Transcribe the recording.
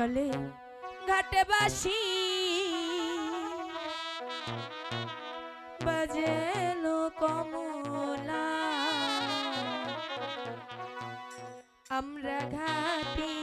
জলে ঘাটে বাসি বাজেলো কমলা আমরা ঘাটি